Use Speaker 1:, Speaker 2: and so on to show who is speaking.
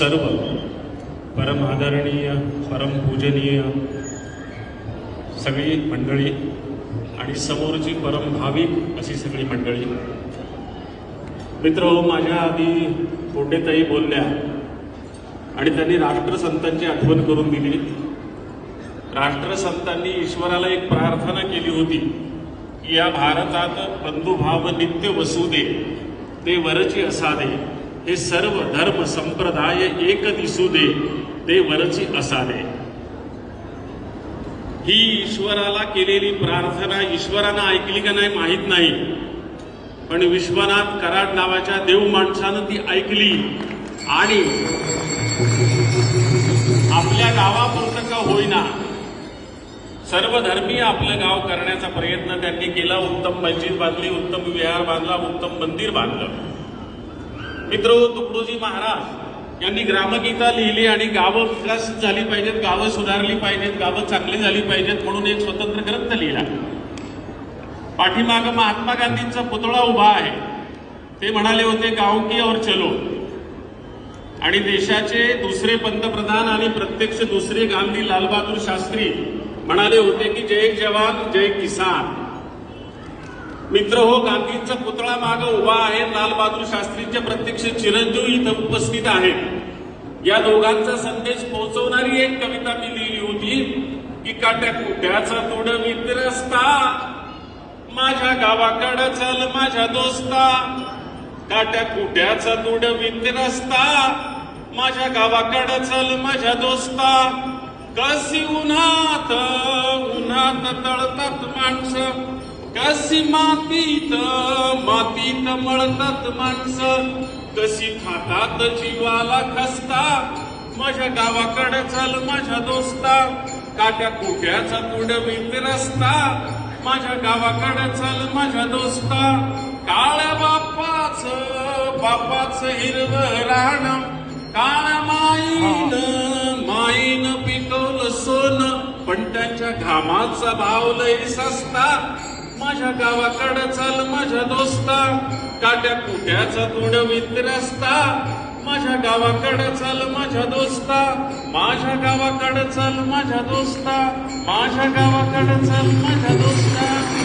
Speaker 1: सर्व परम आदरणीय परम पूजनीय सगळी मंडळी आणि समोरची परम भाविक अशी सगळी मंडळी. मित्र हो माझ्या आधी कोटेताई बोलल्या आणि त्यांनी राष्ट्रसंतांची आठवण करून दिली. राष्ट्रसंतांनी ईश्वराला एक प्रार्थना केली होती की या भारतात बंधुभाव नित्य वसू दे ते वरची असा दे. हे सर्व धर्म संप्रदाय एक दिसू दे ते वरची असावे. ही ईश्वराला केलेली प्रार्थना ईश्वरानं ऐकली का नाही माहीत नाही. पण विश्वनाथ कराड नावाच्या देव माणसानं ती ऐकली आणि आपल्या गावापुरतं का होईना सर्वधर्मीय आपलं गाव करण्याचा प्रयत्न त्यांनी केला. उत्तम मस्जिद बांधली उत्तम विहार बांधला उत्तम मंदिर बांधलं. मित्र हो, तुकडोजी महाराज यांनी ग्रामगीता लिहिली आणि गावं विकास झाली पाहिजेत गावं सुधारली पाहिजेत गावं चांगली झाली पाहिजेत म्हणून एक स्वतंत्र ग्रंथ लिहिला. पाठीमाग महात्मा गांधींचा पुतळा उभा आहे. ते म्हणाले होते गाव की और चलो. आणि देशाचे दुसरे पंतप्रधान आणि प्रत्यक्ष दुसरे गांधी लालबहादूर शास्त्री म्हणाले होते की जय जवान जय किसान. मित्र हो गांधींचा पुतळा मागे उभा आहे. लालबहादूर शास्त्रींचे प्रत्यक्ष चिरंजीव इथं उपस्थित आहेत. या दोघांचा संदेश पोहोचवणारी एक कविता मी लिहिली होती. की काट्या कुट्याचा तुडवीत मित्रस्ता माझ्या गावाकडं चल माझ्या दोस्ता. काट्या कुट्याचा तुडवीत रस्ता माझ्या गावाकडं चल माझ्या दोस्ता. कसी उन्हात उन्हात तळतात माणसं. कशी मातीत मातीत मळतात माणसं. कशी खातात जीवाला खसता. माझ्या गावाकडे चाल माझ्या दोस्ता. काट्या कुट्याचा तुडवीत रस्ता. माझ्या गावाकडे चाल माझ्या दोस्ता. काळ्या बापाच बापाच हिरवं राहण. काळ्या माईन माईन पिकवलं सोन. पण त्यांच्या घामाचा भाव लय सस्ता. माझ्या गावाकडं चाल माझ्या दोस्ता. काट्या कुट्याचा तुडवीत वित्रस्ता माझ्या गावाकडं चाल माझ्या दोस्ता. माझ्या गावाकडं चाल माझ्या दोस्ता. माझ्या गावाकडं चल माझ्या दोस्ता.